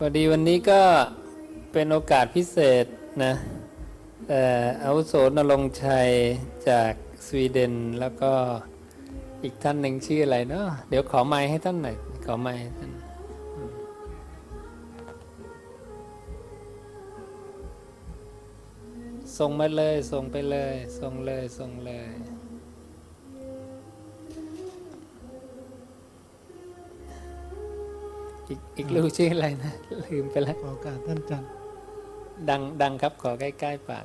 พอดีวันนี้ก็เป็นโอกาสพิเศษนะเอ่ออาวุโสนรงชัยจากสวีเดนแล้วก็อีกท่านหนึ่งชื่ออะไรเนาะเดี๋ยวขอไมค์ให้ท่านหน่อย ขอไม้ท่านส่งมาเลย ส่งไปเลย ส่งเลย ส่งเลย อีกอีกลูกชื่ออะไรนะ ลืมไปแล้วขอโอกาสท่านอาจารย์ดังดังครับขอใกล้ๆปาก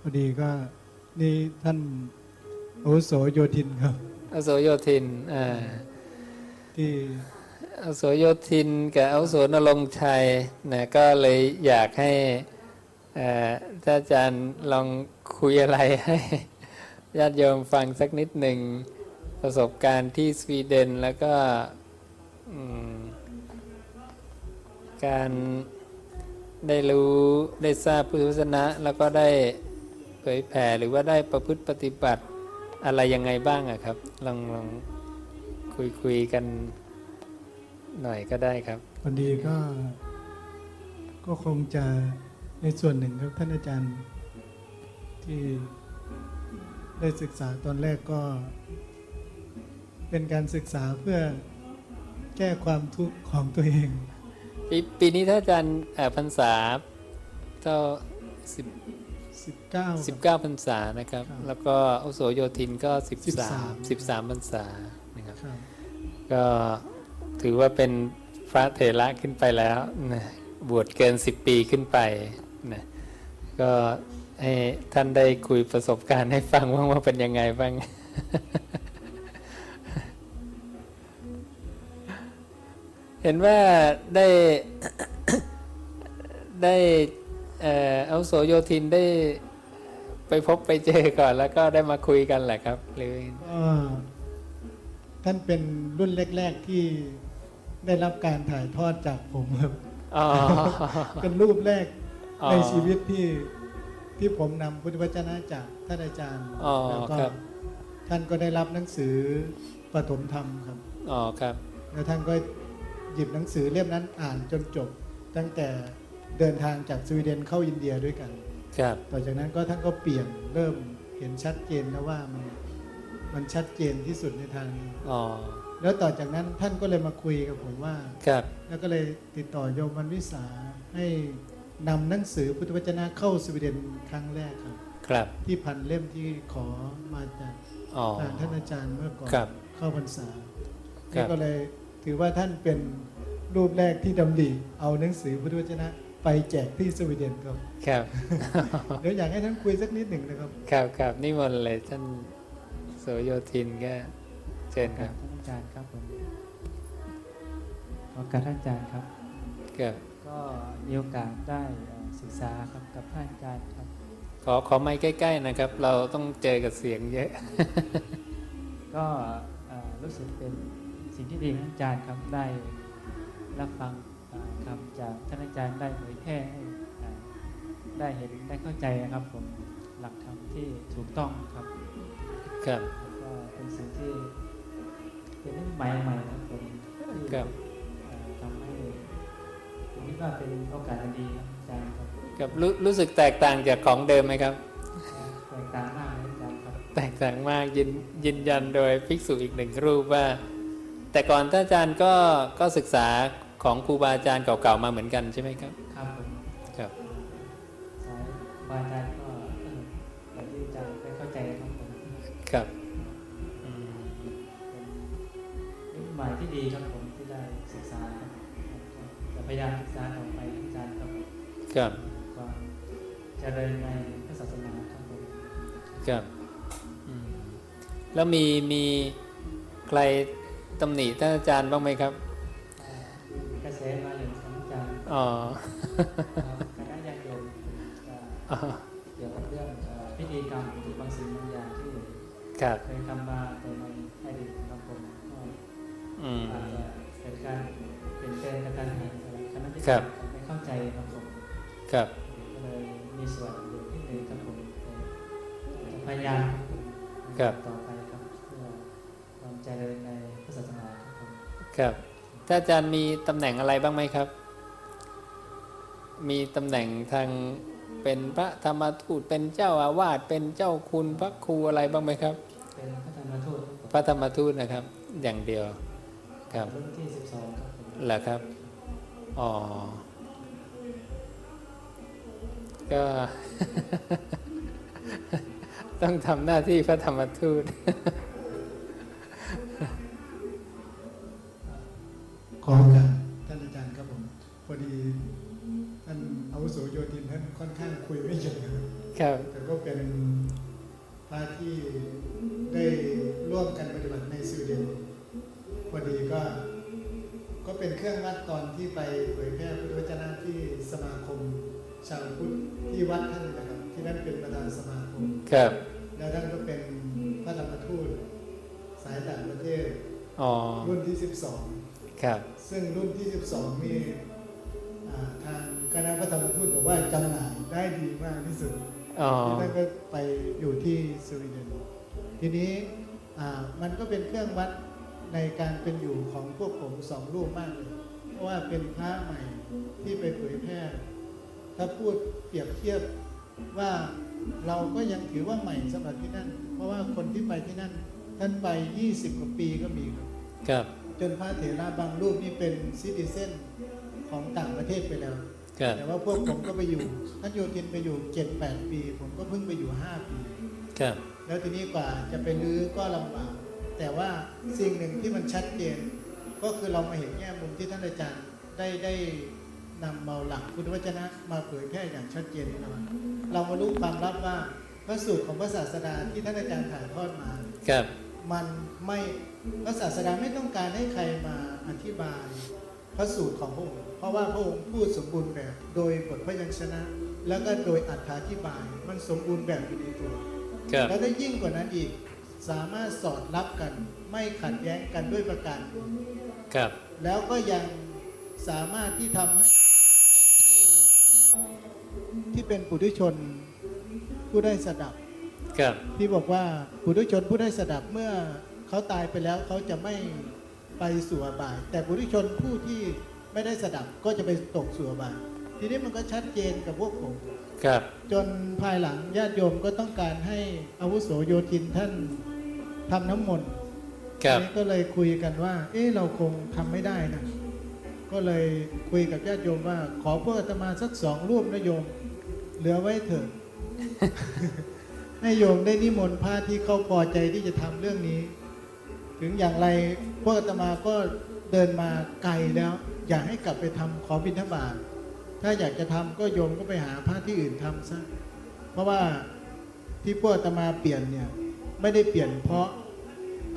พอดีก็นี่ท่านอาวุโสโยธินครับอาโสโยธินอ่าที่อาโสโยธินกับอาโสนรงค์ชัยนะก็เลยอยากให้เอ่อท่านอาจารย์ลองคุยอะไรให้ญาติโยมฟังสักนิดหนึ่งประสบการณ์ที่สวีเดนแล้วก็อืม การได้รู้ได้ทราบพุทธวจนะแล้วก็ได้เผยแผ่หรือว่าได้ประพฤติปฏิบัติอะไรยังไงบ้างอะครับ ลองลองคุยคุยกันหน่อยก็ได้ครับพอดีก็ก็คงจะในส่วนหนึ่งครับท่านอาจารย์ที่ได้ศึกษาตอนแรกก็ เป็นการศึกษาเพื่อแก้ความทุกข์ของตัวเอง ปีปีนี้ถ้าอาจารย์เอ่อพรรษาเท่าสิบ19สิบเก้าพรรษานะครับครับแล้วก็อาวุโสโยธินก็สิบสาม13สิบสามพรรษานะครับครับ ก็ถือว่าเป็นพระเถระขึ้นไปแล้วนะบวชเกินสิบปีขึ้นไปนะก็ให้ท่านได้คุยประสบการณ์ให้ฟังว่างว่าเป็นยังไงบ้าง เห็นว่าได้ได้เอ่ออาวุโสโยธินได้ไปพบไปเจอก่อน แล้วก็ได้มาคุยกันแหละครับหรือก็ท่านเป็นรุ่นแรก ๆ ที่ได้รับการถ่ายทอดจากผมครับอ๋อเป็นรูปแรกอ๋อในชีวิตที่ที่ผมนำพุทธวจนะจากท่านอาจารย์อ๋อแล้วก็ครับท่านก็ได้รับหนังสือปฐมธรรมครับอ๋อครับ แล้วท่านก็ หยิบหนังสือเล่มนั้นอ่านจนจบ ตั้งแต่เดินทางจากสวีเดนเข้าอินเดียด้วยกัน ครับ ต่อจากนั้นก็ท่านก็เปลี่ยนเริ่มเห็นชัดเจนแล้วว่ามันมันชัดเจนที่สุดในทางนี้อ๋อแล้วต่อจากนั้นท่านก็เลยมาคุยกับผมว่าครับ แล้วก็เลยติดต่อโยมวันวิสาให้นำหนังสือพุทธวจนะเข้าสวีเดนครั้งแรกครับครับ ที่พันเล่มที่ขอมาจากอ๋อทางท่านอาจารย์เมื่อก่อนครับเข้าพรรษาครับนี่ก็เลย ถือว่าท่านเป็นรูปแรกที่ดำริเอาหนังสือพุทธวจนะ ไปแจกที่สวีเดนครับ ครับ เดี๋ยวอยากให้ท่านคุยสักนิดหนึ่งนะครับ ครับครับนิมนต์เลยท่านโสโยธินก็เชิญคครัรับบท่านอาจารย์ครับผมขอการท่านอาจารย์ครับครับก็มีโอกาสได้เอ่อศึกษาครับกับท่านอาจารย์ครับ ขอขอไม้ใกล้ ๆนะครับ เราต้องเจอกับเสียงเยอะ ก็เอ่อรู้สึกเป็น สิ่งที่ดีของอาจารย์ครับได้รับฟังเอ่อคำจากท่านอาจารย์ได้เผยแพร่ให้เอ่อได้เห็นได้เข้าใจนะครับผมหลักธรรมที่ถูกต้องครับครับแล้วก็เป็นสิ่งที่เป็นเรื่องใหม่ๆครับผมที่ครับเอ่อทำให้ผมคิดว่าเป็นโอกาสอันดีครับอาจารย์ครับครับรู้รู้สึกแตกต่างจากของเดิมไหมครับ แตกต่างมากเลยอาจารย์ครับแตกต่างมากยินยืนยันโดยภิกษุอีกหนึ่งรูปว่า แต่ก่อนท่านอาจารย์ก็ก็ศึกษาของครูบาอาจารย์เก่าๆมาเหมือนกันใช่ไหมครับ ครับผมครับสายบาอาจารย์ก็เออแบบที่อาจารย์ได้เข้าใจครับผมครับอืมเป็นนิสัยที่ดีครับผมที่ได้ศึกษาครับครับจะพยายามศึกษาต่อไปอาจารย์ครับครับความเจริญในพระศาสนาครับผมครับอืมแล้วมีมีใคร ตำหนิท่านอาจารย์บ้างไหมครับอ่ากระแสมาอย่างของอาจารย์อ๋อครับคณะญาติโยมจะอ๋อเกี่ยวกับเรื่องเอ่อพิธีกรรมหรือบางสิ่งบางอย่างที่ครับเคยทำมาแต่ในอดีตครับผมก็อืมอาจจะเกิดการเปลี่ยนแปลงกระทันหันอะไรคณะที่ครับไม่เข้าใจครับผมครับก็เลยมีส่วนอยู่ที่หนึ่งครับผมจะพยายามครับต่อไป ครับผมครับท่านอาจารย์มีตำแหน่งอะไรบ้างไหมครับ มีตำแหน่งทางเป็นพระธรรมทูตเป็นเจ้าอาวาสเป็นเจ้าคุณพระครูอะไรบ้างไหมครับ เป็นพระธรรมทูตครับผมพระธรรมทูตนะครับ อย่างเดียวครับรุ่นที่12ครับผมเหรอครับอ๋อก็ต้องทำหน้าที่พระธรรมทูต ขอโอกาสท่านอาจารย์ครับผมพอดีท่านอาวุโสโยธินท่านค่อนข้างคุยไม่เยอะนะครับครับแต่ก็เป็นพระที่ได้ร่วมกันปฏิบัติในสวีเดนพอดีก็ ก็เป็นเครื่องวัดตอนที่ไปเผยแพร่พุทธวจนะที่สมาคม ชาวพุทธที่วัดท่านนะครับ ที่นั่นเป็นประธานสมาคมครับแล้วท่านก็เป็นพระธรรมทูตสายต่างประเทศอ๋อรุ่นที่12 ครับ ซึ่งรุ่นที่ 12 นี่อ่าทางคณะพระธรรมทูตบอกว่าจำหน่ายได้ดีมากที่สุดอ๋อท่านก็ไปอยู่ที่สวีเดนทีนี้อ่ามันก็เป็นเครื่องวัดในการเป็นอยู่ของพวกผมสองรูปมากเลย เพราะว่าเป็นพระใหม่ที่ไปเผยแพร่ ถ้าพูดเปรียบเทียบว่าเราก็ยังถือว่าใหม่สำหรับที่นั่น เพราะว่าคนที่ไปที่นั่น ท่านไป 20 กว่าปีก็มีครับครับ จนพระเถระบางรูปนี่เป็นซิติเซนของต่างประเทศไปแล้วครับแต่ว่าพวกผมก็ไปอยู่ท่านโยธินไปอยู่เจ็ดแปดปี ผมก็เพิ่งไปอยู่ห้าปีครับแล้วทีนี้กว่าจะไปรื้อก็ลำบากแต่ว่าสิ่งหนึ่งที่มันชัดเจน ก็คือเรามาเห็นแง่มุมที่ท่านอาจารย์ได้ได้นำเอาหลักพุทธวจนะมาเผยแพร่อย่างชัดเจนให้เราเรามารู้ความลับว่าพระสูตรของพระศาสดาที่ท่านอาจารย์ถ่ายทอดมาครับ มันไม่พระศาสดาไม่ต้องการให้ใครมาอธิบายพระสูตรของพระองค์เพราะว่าพระองค์พูดสมบูรณ์แบบโดยบทพยัญชนะ แล้วก็โดยอธิบาย มันสมบูรณ์แบบอยู่ในตัวครับแล้วได้ยิ่งกว่านั้นอีกสามารถสอดรับกันไม่ขัดแย้งกันด้วยประการอื่นครับ แล้วก็ยังสามารถที่ทำให้คนที่ที่เป็นปุถุชนผู้ได้สดับ ครับที่บอกว่าปุถุชนผู้ได้สดับเมื่อเขาตายไปแล้วเขาจะไม่ไปสู่อบาย แต่ปุถุชนผู้ที่ไม่ได้สดับก็จะไปตกสู่อบาย ทีนี้มันก็ชัดเจนกับพวกผมครับ จนภายหลังญาติโยมก็ต้องการให้อาวุโสโยธินท่านทำน้ำมนต์ครับทีนี้ก็เลยคุยกันว่า เอ๊ะเราคงทำไม่ได้นะก็เลยคุยกับญาติโยมว่า ขอพวกอาตมาสักสองรูปนะโยม เหลือไว้เถอะ ให้โยมได้นิมนต์พระที่เขาพอใจที่จะทำเรื่องนี้ ถึงอย่างไรพวกอาตมาก็เดินมาไกลแล้ว อยากให้กลับไปทำขอบิณฑบาตถ้าอยากจะทำก็โยมก็ไปหาพระที่อื่นทำซะเพราะว่าที่พวกอาตมาเปลี่ยนเนี่ยไม่ได้เปลี่ยนเพราะ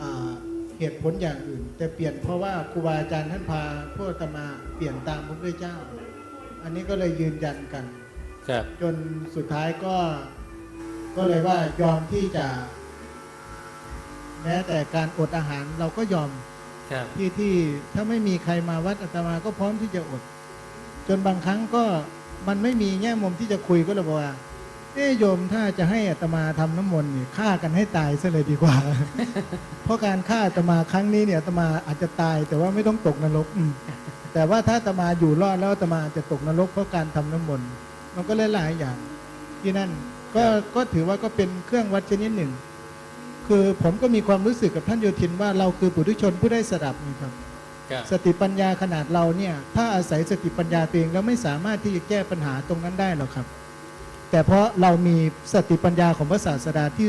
อ่าเหตุผลอย่างอื่น แต่เปลี่ยนเพราะว่าครูบาอาจารย์ท่านพาพวกอาตมาเปลี่ยนตามพระพุทธเจ้า อันนี้ก็เลยยืนยันกันครับจนสุดท้ายก็ ก็เลยว่ายอมที่จะ แม้แต่การอดอาหารเราก็ยอมครับที่ที่ถ้าไม่มีใครมาวัดอาตมาก็พร้อมที่จะอด จนบางครั้งก็มันไม่มีแง่มุมที่จะคุยก็เลยบอกว่าเอ้โยมถ้าจะให้อาตมาทำน้ำมนต์นี่ฆ่ากันให้ตายซะเลยดีกว่า เพราะการฆ่าอาตมาครั้งนี้เนี่ยอาตมาอาจจะตาย แต่ว่าไม่ต้องตกนรกอืมแต่ว่าถ้าอาตมาอยู่รอดแล้วอาตมาจะตกนรกเพราะการทำน้ำมนต์มันก็หลายๆอย่างที่นั่น ก็ก็ถือว่าก็เป็นเครื่องวัดชนิดหนึ่ง คือผมก็มีความรู้สึกกับท่านโยธินว่าเราคือปุถุชนผู้ได้สดับนี่ครับครับ สติปัญญาขนาดเราเนี่ย ถ้าอาศัยสติปัญญาตัวเองแล้วไม่สามารถที่จะแก้ปัญหาตรงนั้นได้หรอกครับ แต่เพราะเรามีสติปัญญาของพระศาสดาที่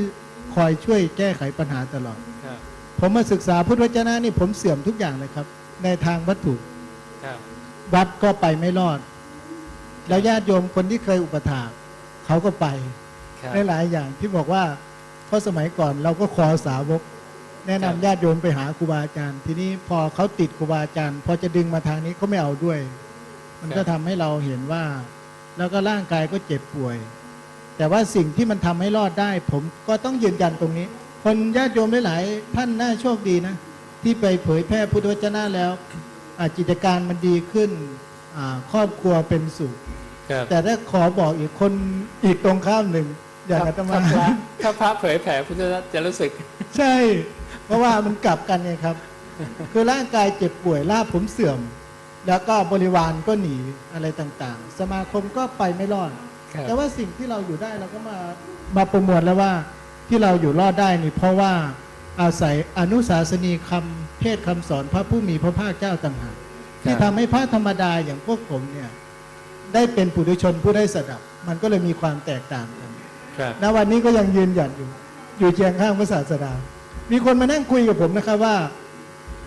คอยช่วยแก้ไขปัญหาตลอดครับผมมาศึกษาพุทธวจนะนี่ผมเสื่อมทุกอย่างเลยครับ ในทางวัตถุครับวัดก็ไปไม่รอด แล้วญาติโยมคนที่เคยอุปถากเขาก็ไปครับ หลายๆอย่างที่บอกว่าเพราะสมัยก่อนเราก็ขอสาวก แนะนำครับญาติโยมไปหาครูบาอาจารย์ ทีนี้พอเขาติดครูบาอาจารย์พอจะดึงมาทางนี้เขาไม่เอาด้วย มันก็ทำให้เราเห็นว่า แล้วก็ร่างกายก็เจ็บป่วย แต่ว่าสิ่งที่มันทำให้รอดได้ ผมก็ต้องยืนยันตรงนี้ คนญาติโยมหลายๆท่านน่าโชคดีนะ ที่ไปเผยแพร่พุทธวจนะแล้วอ่ากิจการมันดีขึ้นอ่าครอบครัวเป็นสุข ครับ แต่ถ้าขอบอกอีกคนอีกตรงข้ามหนึ่ง อย่างอาตมาถ้พระถ้าพระเผยแผ่พุทธศาสนาจะรู้สึก ใช่ เพราะว่ามันกลับกันไงครับ คือร่างกายเจ็บป่วยลาบผมเสื่อม แล้วก็บริวารก็หนีอะไรต่างๆ สมาคมก็ไปไม่รอดครับแต่ว่าสิ่งที่เราอยู่ได้เราก็มามาประมวลแล้วว่าที่เราอยู่รอดได้นี่เพราะว่าอาศัยอนุสาสนีคำเทศน์คำสอนพระผู้มีพระภาคเจ้าต่างหากที่ทำให้พระธรรมดาอย่างพวกผมเนี่ยได้เป็นปุถุชนผู้ได้สดับ มันก็เลยมีความแตกต่างกัน ครับณวันนี้ก็ยังยืนหยัดอยู่ อยู่เคียงข้างพระศาสดา มีคนมานั่งคุยกับผมนะครับว่า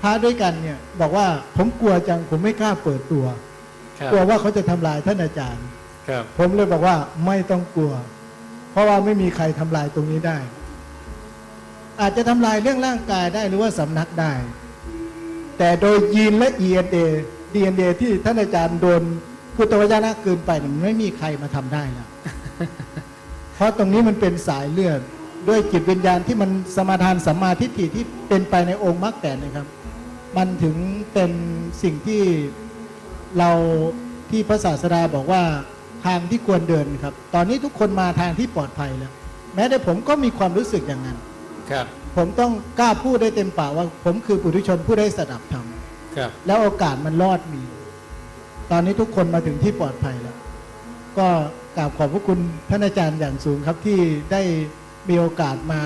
พระด้วยกันเนี่ยบอกว่าผมกลัวจังผมไม่กล้าเปิดตัวครับกลัวว่าเขาจะทำลายท่านอาจารย์ครับผมเลยบอกว่าไม่ต้องกลัว เพราะว่าไม่มีใครทำลายตรงนี้ได้ อาจจะทำลายเรื่องร่างกายได้หรือว่าสำนักได้ แต่โดยยีนและ ENA DNA ที่ท่านอาจารย์โดนพุทธวจนะเกินไปเนี่ยมันไม่มีใครมาทำได้แล้ว เพราะตรงนี้มันเป็นสายเลือดด้วยจิตวิญญาณที่มันสมาทานสัมมาทิฏฐิที่เป็นไปในองค์มรรคแปดนะครับ มันถึงเป็นสิ่งที่เราที่พระศาสดาบอกว่าทางที่ควรเดินครับ ตอนนี้ทุกคนมาทางที่ปลอดภัยแล้ว แม้แต่ผมก็มีความรู้สึกอย่างนั้น ครับ ผมต้องกล้าพูดได้เต็มปากว่า ผมคือปุถุชนผู้ได้สดับธรรม ครับ แล้วโอกาสมันรอดมี ตอนนี้ทุกคนมาถึงที่ปลอดภัยแล้ว ก็กราบขอบพระคุณท่านอาจารย์อย่างสูงครับที่ได้มีโอกาสมา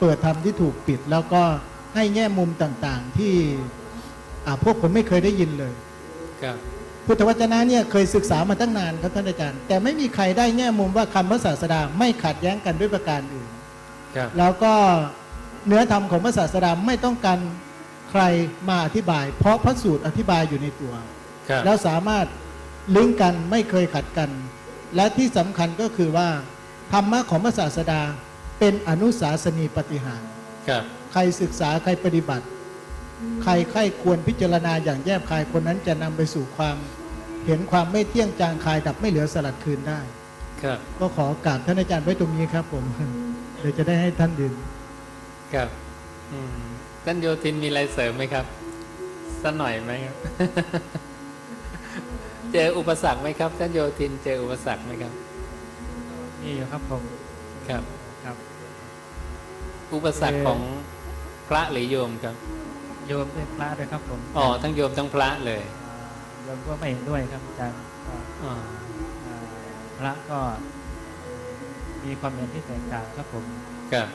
เปิดธรรมที่ถูกปิด แล้วก็ให้แง่มุมต่างๆที่อ่าพวกผมไม่เคยได้ยินเลยครับพุทธวจนะเนี่ยเคยศึกษามาตั้งนานครับท่านอาจารย์ แต่ไม่มีใครได้แง่มุมว่าคำพระศาสดาไม่ขัดแย้งกันด้วยประการอื่นครับแล้วก็เนื้อธรรมของพระศาสดาไม่ต้องการใครมาอธิบาย เพราะพระสูตรอธิบายอยู่ในตัวครับแล้วสามารถลิงก์กันไม่เคยขัดกัน และที่สำคัญก็คือว่า ธรรมะของพระศาสดาเป็นอนุสาสนีปฏิหารย์ครับใครศึกษาใครปฏิบัติ ใครใครควรพิจารณาอย่างแยบคายคนนั้นจะนำไปสู่ความเห็นความไม่เที่ยงจางคายดับไม่เหลือสลัดคืนได้ ครับ ก็ขอโอกราบท่านอาจารย์ไว้ตรงนี้ครับผมเดี๋ยวจะได้ให้ท่านดื่มครับอืมท่านโยธินมีอะไรเสริมไหมครับสักหน่อยไหมครับ เจออุปสรรคไหมครับท่านโยธินเจออุปสรรคไหมครับนี่อยู่ครับผมครับครับ อุปสรรคเอ่อของพระหรือโยมครับ โยมเป็นพระด้วยครับผมอ๋อทั้งโยมทั้งพระเลยอ่าโยมก็ไม่เห็นด้วยครับอาจารย์ก็อ๋ออ่าพระก็มีความเห็นที่แตกต่างครับผมครับ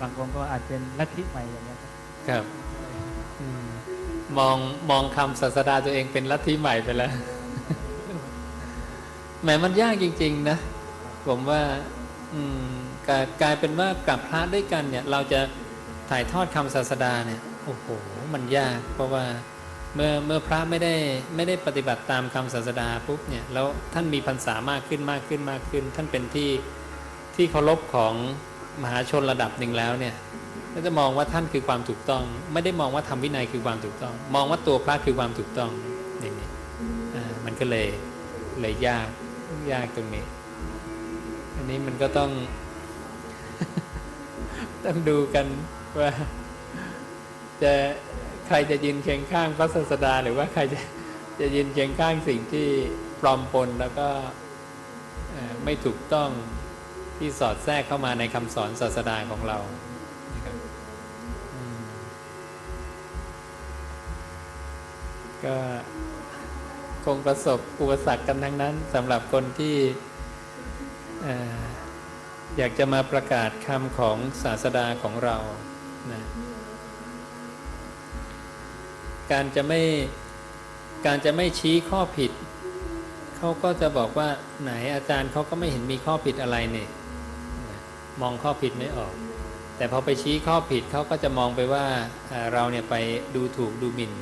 บางคนก็อาจเป็นลัทธิใหม่อย่างเงี้ยครับ ครับอื มองมองคำศาสดาตัวเองเป็นลัทธิใหม่ไปแล้วแหมมันยากจริง ๆ นะ ผมว่า อืมกลายกลายเป็นว่ากับพระด้วยกันเนี่ย เราจะถ่ายทอดคำศาสดาเนี่ยโอ้โหมันยาก เพราะว่าเมื่อเมื่อพระไม่ได้ไม่ได้ปฏิบัติตามคำศาสดาปุ๊บเนี่ยแล้วท่านมีพรรษามากขึ้นมากขึ้นมากขึ้น ท่านเป็นที่ที่เคารพของมหาชนระดับหนึ่งแล้วเนี่ย ก็จะมองว่าท่านคือความถูกต้อง ไม่ได้มองว่าทำวินัยคือความถูกต้อง มองว่าตัวพระคือความถูกต้องอย่างนี้อ่มันก็เลยเลยยากยากตรงนี้ อันนี้มันก็ต้องต้องดูกันว่าจะใครจะยืนเคียงข้างพระศาสดาหรือว่าใครจะจะยืนเคียงข้างสิ่งที่ปลอมปนแล้วก็ไม่ถูกต้องที่สอดแทรกเข้ามาในคำสอนศาสดาของเรา นะครับอืม ก็คงประสบอุปสรรคกันทั้งนั้นสำหรับคนที่ออยากจะมาประกาศคำของศาสดาของเรานะการจะไม่การจะไม่ชี้ข้อผิด เขาก็จะบอกว่าไหนอาจารย์เขาก็ไม่เห็นมีข้อผิดอะไรเนี่ยมองข้อผิดไม่ออก แต่พอไปชี้ข้อผิดเขาก็จะมองไปว่าเราเนี่ยไปดูถูกดูหมิ่น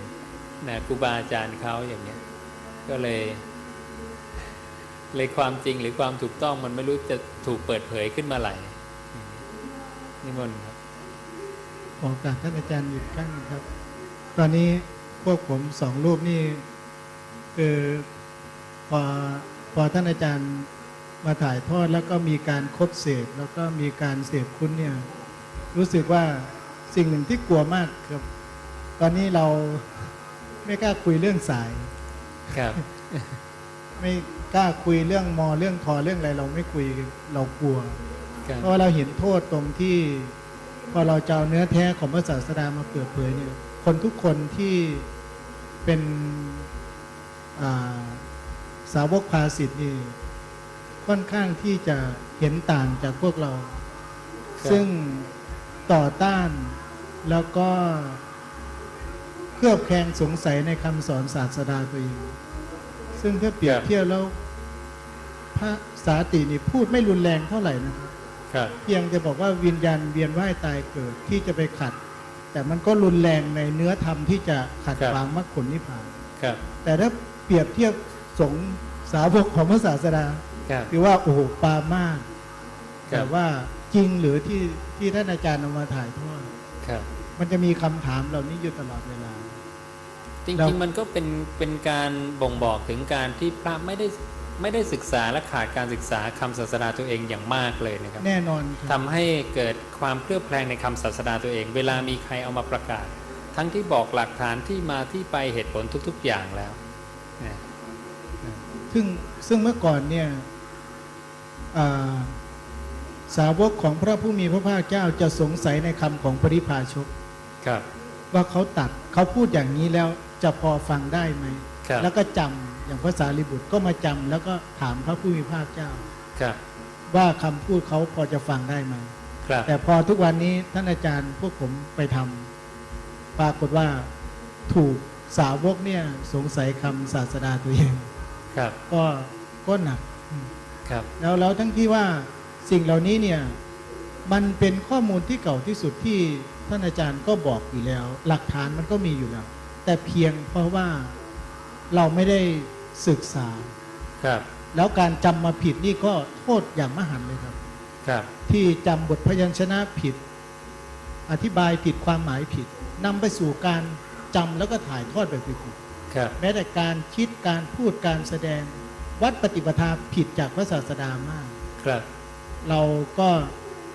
นะครูบาอาจารย์เขาอย่างเงี้ยก็เลย เลยความจริงหรือความถูกต้องมันไม่รู้จะถูกเปิดเผยขึ้นมาไหลนิมนต์ครับขอโอกาสท่านอาจารย์อีกครั้งนึงครับ ตอนนี้พวกผมสองรูปนี่คือพอพอท่านอาจารย์มาถ่ายทอดแล้วก็มีการคดเสพแล้วก็มีการเสพคุณเนี่ยรู้สึกว่าสิ่งหนึ่งที่กลัวมากครับ ตอนนี้เรา ไม่กล้าคุยเรื่องสาย ครับ ไม่กล้าคุยเรื่องมอเรื่องทอเรื่องอะไรเราไม่คุยเรากลัวครับเพราะว่าเราเห็นโทษตรงที่ พอเราจะเอาเนื้อแท้ของพระศาสดามาเปิดเผยเนี่ย คนทุกคนที่เป็นอ่าสาวกภาสิทธิ์นี่ค่อนข้างที่จะเห็นต่างจากพวกเราครับซึ่งต่อต้านแล้วก็ เครือบแคลงสงสัยในคำสอนศาสดาตัวเอง ซึ่งถ้าเปรียบเทียบแล้วพระสาตินี่พูดไม่รุนแรงเท่าไหร่นะครับครับเพียงจะบอกว่าวิญญาณเวียนว่ายตายเกิดที่จะไปขัด แต่มันก็รุนแรงในเนื้อธรรมที่จะขัดขวางมรรคผลนิพพานครับแต่ถ้าเปรียบเทียบสงฆ์สาวกของพระศาสดาครับคือว่าโอ้โหปามาสครัแต่บว่าจริงหรือที่ที่ท่านอาจารย์เอามาถ่ายทอดครับมันจะมีคำถามเหล่านี้อยู่ตลอดเวลา จเราริงๆมันก็เป็นเป็นการบ่งบอกถึงการที่พระไม่ได้ไม่ได้ศึกษาและขาดการศึกษาคำศาสดาตัวเองอย่างมากเลยนะครับ แน่นอนคทำรับให้เกิดความเคลือบแคลงในคำศาสดาตัวเอง เวลามีใครเอามาประกาศ ทั้งที่บอกหลักฐานที่มาที่ไปเหตุผลทุก ๆอย่างแล้วนะซึ่งซึ่งเมื่อก่อนเนี่ยอ่าสาวกของพระผู้มีพระภาคเจ้าจะสงสัยในคำของปริพาชกครับ ว่าเขาตัดเขาพูดอย่างนี้แล้วจะพอฟังได้ไหม ครับแล้วก็จำอย่างภาษาลิบุตรก็มาจำแล้วก็ถามพระผู้มีพระภาคเจ้า ครับว่าคำพูดเขาพอจะฟังได้ไหม ครับแต่พอทุกวันนี้ท่านอาจารย์พวกผมไปทำปรากฏว่าถูกสาวกเนี่ยสงสัยคำศาสดาตัวเอง ครับก็ก็หนัก ครับ แล้วแล้วทั้งที่ว่าสิ่งเหล่านี้เนี่ย มันเป็นข้อมูลที่เก่าที่สุดที่ท่านอาจารย์ก็บอกอยู่แล้ว หลักฐานมันก็มีอยู่แล้ว แต่เพียงเพราะว่าเราไม่ได้ศึกษาครับ แล้วการจำมาผิดนี่ก็โทษอย่างมหันต์เลยครับ ครับ ที่จำบทพยัญชนะผิด อธิบายผิดความหมายผิดนำไปสู่การจำแล้วก็ถ่ายทอดแบบผิดครับแม้แต่การคิดการพูดการแสดงวัดปฏิปทาผิดจากพระศาสดามาก ครับ เราก็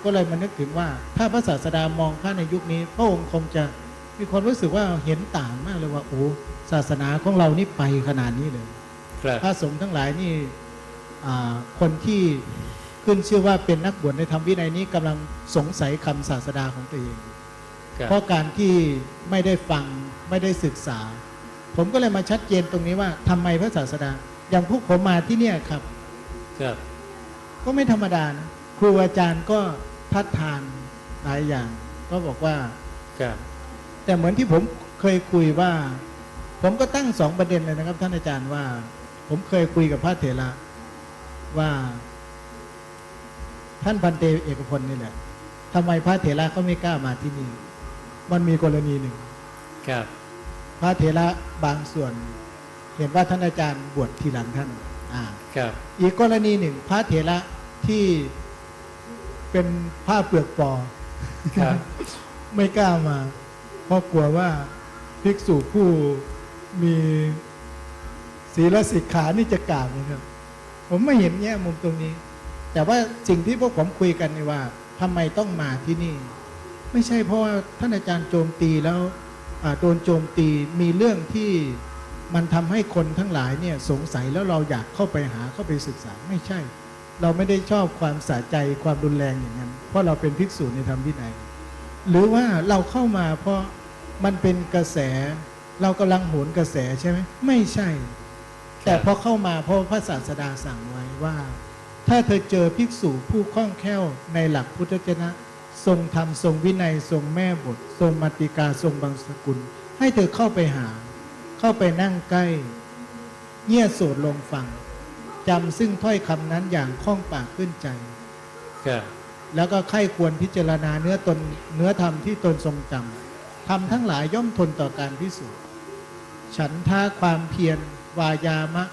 ก็เลยมานึกถึงว่า ถ้าพระศาสดามองพระในยุคนี้ พระองค์คงจะมีความรู้สึกว่าเห็นต่างมากเลยว่าโอ้ศาสนาของเรานี่ไปขนาดนี้เลยครับพระสงฆ์ทั้งหลายนี่อ่าคนที่ขึ้นชื่อว่าเป็นนักบวชในธรรมวินัยนี้กำลังสงสัยคำศาสดาของตัวเองครับเพราะการที่ไม่ได้ฟังไม่ได้ศึกษา ผมก็เลยมาชัดเจนตรงนี้ว่าทำไมพระศาสดา อย่างพวกผมมาที่เนี่ยครับ ครับ ก็ไม่ธรรมดานะครูอาจารย์ก็ ทัดทานหลายอย่าง ก็บอกว่าครับแต่เหมือนที่ผมเคยคุยว่า ผมก็ตั้งสองประเด็นเลยนะครับ ท่านอาจารย์ว่า ผมเคยคุยกับพระเถระว่า ท่านพันเตเอกพลนี่แหละทำไมพระเถระเขาไม่กล้ามาที่นี่ มันมีกรณีหนึ่ง ครับ พระเถระบางส่วน เห็นว่าท่านอาจารย์บวชทีหลังท่าน อ่า ครับ อีกกรณีหนึ่ง พระเถระที่ เป็นผ้าเปลือกปอครับไม่กล้ามา เพราะกลัวว่าภิกษุผู้มีศีลสิกขานี่จะกล่าวนะครับ ผมไม่เห็นแง่มุมตรงนี้ แต่ว่าสิ่งที่พวกผมคุยกันนี่ว่าทำไมต้องมาที่นี่ ไม่ใช่เพราะว่าท่านอาจารย์โจมตีแล้วอ่าโดนโจมตีมีเรื่องที่มันทำให้คนทั้งหลายเนี่ยสงสัยแล้วเราอยากเข้าไปหาเข้าไปศึกษาไม่ใช่ เราไม่ได้ชอบความสะใจความรุนแรงอย่างนั้น เพราะเราเป็นภิกษุในธรรมวินัยหรือว่าเราเข้ามาเพราะมันเป็นกระแส เรากำลังโหนกระแสใช่ไหมไม่ใช่ แต่พอเข้ามาเพราะพระศาสดาสั่งไว้ว่า ถ้าเธอเจอภิกษุผู้คล่องแคล่วในหลักพุทธเจนะ ทรงธรรมทรงวินัยทรงแม่บท ทรงมัตติกาทรงบางสกุล ให้เธอเข้าไปหา เข้าไปนั่งใกล้เงี่ยโสดลงฟัง จำซึ่งถ้อยคำนั้นอย่างคล่องปากขึ้นใจครับแล้วก็ใคร่ควรพิจารณาเนื้อตนเนื้อธรรมที่ตนทรงจำทำทั้งหลายย่อมทนต่อการพิสูจน์ฉันท่าความเพียรวายามะ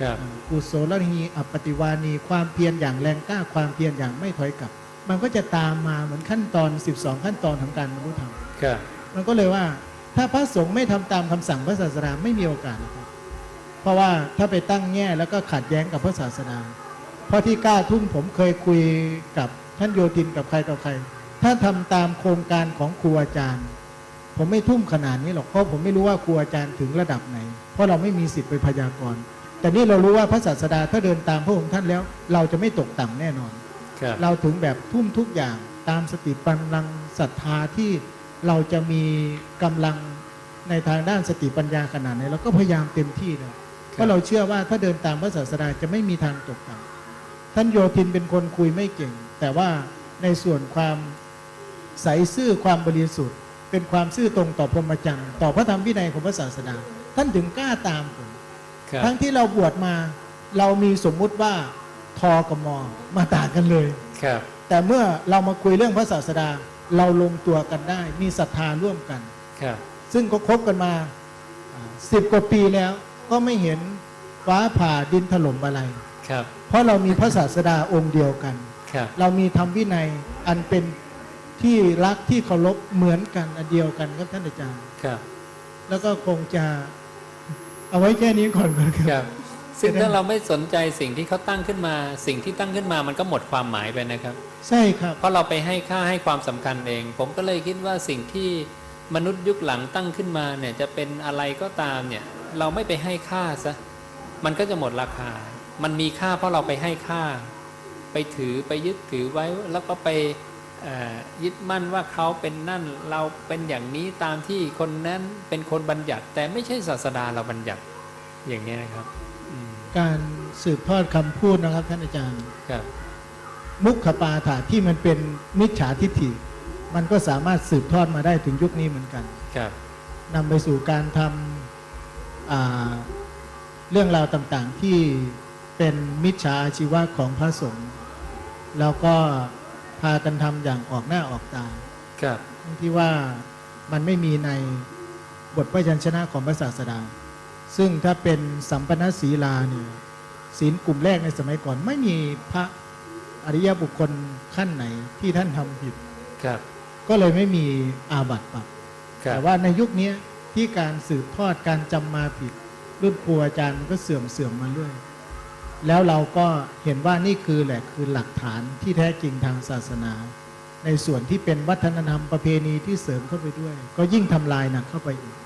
ครับกุศลนีอัปปติวานีความเพียรอย่างแรงกล้าความเพียรอย่างไม่ถอยกลับ มันก็จะตามมาเหมือนขั้นตอน 12 ขั้นตอนของการบรรลุธรรมครับมันก็เลยว่า ถ้าพระสงฆ์ไม่ทำตามคำสั่งพระศาสดาไม่มีโอกาสนะครับ เพราะว่าถ้าไปตั้งแง่แล้วก็ขัดแย้งกับพระศาสดาเพราะที่กล้าทุ่มผมเคยคุยกับท่านโยตินกับใครต่อใคร ถ้าทำตามโครงการของครูอาจารย์ ผมไม่ทุ่มขนาดนี้หรอกเพราะผมไม่รู้ว่าครูอาจารย์ถึงระดับไหน เพราะเราไม่มีสิทธิ์ไปพยากรณ์แต่นี่เรารู้ว่าพระศาสดาถ้าเดินตามพระองค์ท่านแล้ว เราจะไม่ตกต่ำแน่นอนครับเราถึงแบบทุ่มทุกอย่างตามสติปัญญงศรัทธาที่เราจะมีกำลังในทางด้านสติปัญญาขนาดไหนเราก็พยายามเต็มที่เลย เพราะเราเชื่อว่าถ้าเดินตามพระศาสดาจะไม่มีทางตกต่ำท่านโยธินเป็นคนคุยไม่เก่ง แต่ว่าในส่วนความใสซื่อความบริสุทธิ์ เป็นความซื่อตรงต่อพรหมจรรย์ต่อพระธรรมวินัยของพระศาสดา ท่านถึงกล้าตามผมครับทั้งที่เราบวชมาเรามีสมมุติว่าทอกับมอมาต่างกันเลยครับ แต่เมื่อเรามาคุยเรื่องพระศาสดาเราลงตัวกันได้ มีศรัทธาร่วมกัน ครับ ซึ่งก็คบกันมาสิบกว่าปีแล้ว ก็ไม่เห็นฟ้าผ่าดินถล่มอะไร ครับ เพราะเรามีพระศาสดาองค์เดียวกัน ครับ เรามีธรรมวินัยอันเป็นที่รักที่เคารพเหมือนกันอันเดียวกันครับท่านอาจารย์ ครับ แล้วก็คงจะเอาไว้แค่นี้ก่อนก่อนคครับรับซึ่งถ้าเราไม่สนใจสิ่งที่เขาตั้งขึ้นมา สิ่งที่ตั้งขึ้นมามันก็หมดความหมายไปนะครับ ใช่ครับ เพราะเราไปให้ค่าให้ความสำคัญเอง ผมก็เลยคิดว่าสิ่งที่มนุษย์ยุคหลังตั้งขึ้นมาเนี่ยจะเป็นอะไรก็ตามเนี่ย เราไม่ไปให้ค่าซะมันก็จะหมดราคา มันมีค่าเพราะเราไปให้ค่า ไปถือไปยึดถือไว้แล้วก็ไปเอ่อยึดมั่นว่าเขาเป็นนั่นเราเป็นอย่างนี้ตามที่คนนั้นเป็นคนบัญญัติ แต่ไม่ใช่ศาสดาเราบัญญัติอย่างนี้นะครับอืมการสืบทอดคำพูดนะครับท่านอาจารย์ครับ มุขปาฐานที่มันเป็นมิจฉาทิฏฐิ มันก็สามารถสืบทอดมาได้ถึงยุคนี้เหมือนกัน ครับนำไปสู่การทำอ่า เรื่องราวต่างๆที่เป็นมิจฉาอาชีวะของพระสงฆ์แล้วก็พากันทำอย่างออกหน้าออกตาครับทั้งที่ว่ามันไม่มีในบทพยัญชนะของพระศาสดา ซึ่งถ้าเป็นสัมปนศีลาเนี่ยศีลกลุ่มแรกในสมัยก่อน ไม่มีพระอริยบุคคลขั้นไหนที่ท่านทำผิดครับ ก็เลยไม่มีอาบัติปรับครัแต่บว่าในยุคนี้ ที่การสืบทอดการจำมาผิด รุ่นครูอาจารย์มันก็เสื่อมเสื่อมมาเรื่อย แล้วเราก็เห็นว่านี่คือแหละคือหลักฐานที่แท้จริงทางศาสนา ในส่วนที่เป็นวัฒนธรรมประเพณีที่เสริมเข้าไปด้วย ก็ยิ่งทำลายหนักเข้าไปอีก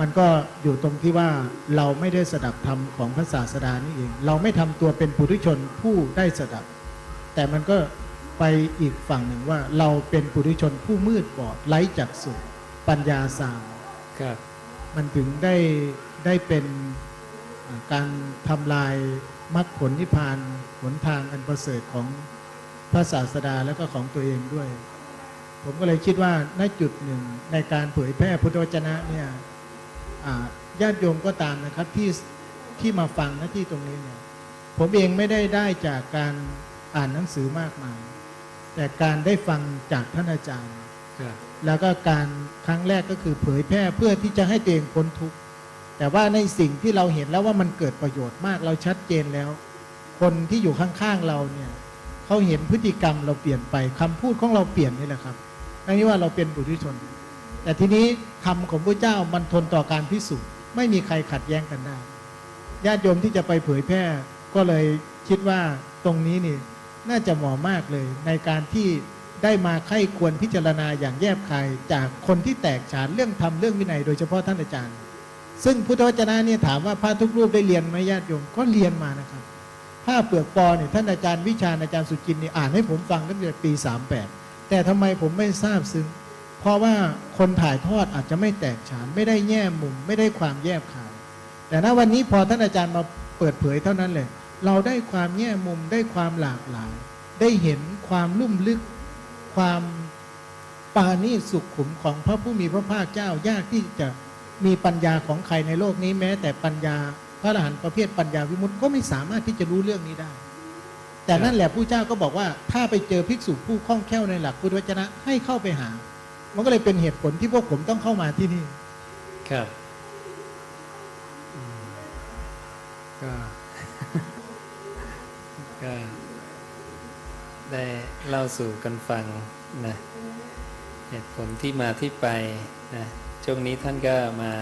มันก็อยู่ตรงที่ว่าเราไม่ได้สดับธรรมของพระศาสดานี่เอง เราไม่ทำตัวเป็นปุถุชนผู้ได้สดับ แต่มันก็ไปอีกฝั่งหนึ่งว่าเราเป็นปุถุชนผู้มืดบอดไร้จักษุปัญญาสาม ครับ มันถึงได้ได้เป็นการทำลายมรรคผลนิพพานหนทางอันประเสริฐของพระศาสดาแล้วก็ของตัวเองด้วย ผมก็เลยคิดว่าณจุดหนึ่งในการเผยแพร่พุทธวจนะเนี่ยญาติโยมก็ตามนะครับที่ที่มาฟังหน้าที่ตรงนี้เนี่ยผมเองไม่ได้ได้จากการอ่านหนังสือมากมาย แต่การได้ฟังจากท่านอาจารย์ แล้วก็การครั้งแรกก็คือเผยแพร่เพื่อที่จะให้ตัวเองพ้นทุกข์แต่ว่าในสิ่งที่เราเห็นแล้วว่ามันเกิดประโยชน์มากเราชัดเจนแล้ว คนที่อยู่ข้างๆเราเนี่ยเขาเห็นพฤติกรรมเราเปลี่ยนไปคำพูดของเราเปลี่ยนนี่แหละครับนั่นนี่ว่าเราเป็นบุตรชน แต่ทีนี้คำของพระเจ้ามันทนต่อการพิสูจน์ไม่มีใครขัดแย้งกันได้ญาติโยมที่จะไปเผยแพร่ก็เลยคิดว่าตรงนี้นี่น่าจะเหมาะมากเลยในการที่ ได้มาไข้ควรพิจารณาอย่างแยบคายจากคนที่แตกฉานเรื่องธรรมเรื่องวินัยโดยเฉพาะท่านอาจารย์ ซึ่งพุทธวจนะเนี่ยถามว่าพระทุกรูปได้เรียนไหมญาติโยมก็เรียนมานะครับผ้าเปลือกปอเนี่ยท่านอาจารย์วิชาอาจารย์สุจินนี่อ่านให้ผมฟังตั้งแต่ปี 38 แต่ทำไมผมไม่ทราบซึ้งเพราะว่าคนถ่ายทอดอาจจะไม่แตกฉานไม่ได้แง่มุมไม่ได้ความแยบคายแต่ณวันนี้พอท่านอาจารย์มาเปิดเผยเท่านั้นเลยเราได้ความแง่มุมได้ความหลากหลาย ได้เห็นความลุ่มลึก ความปาณีตสุขขุมของพระผู้มีพระภาคเจ้ายากที่จะมีปัญญาของใครในโลกนี้แม้ แต่ปัญญาพระอรหันต์ประเภทปัญญาวิมุตติก็ไม่สามารถที่จะรู้เรื่องนี้ได้ แต่นั่นแหละผู้เจ้าก็บอกว่า ถ้าไปเจอภิกษุผู้คล่องแคล่วในหลักพุทธวจนะให้เข้าไปหา มันก็เลยเป็นเหตุผลที่พวกผมต้องเข้ามาที่นี่ ครับอืมก็ก็ ได้เล่าสู่กันฟังนะเหตุผลที่มาที่ไปนะช่วงนี้ท่านก็มา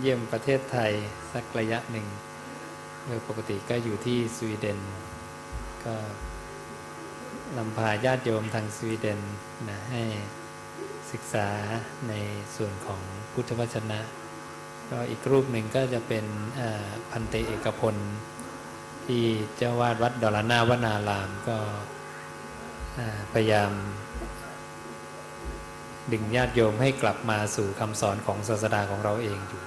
เยี่ยมประเทศไทยสักระยะหนึ่งโดยปกติก็อยู่ที่สวีเดน ก็นำพาญาติโยมทางสวีเดนนะให้ศึกษาในส่วนของพุทธวจนะ ก็อีกรูปหนึ่งก็จะเป็นอ่อพันเตเอกพล ที่เจ้าวาดวัดดอลนาวนารามก็ พยายาม ดึงญาติโยมให้กลับมาสู่คำสอนของศาสดาของเราเองอยู่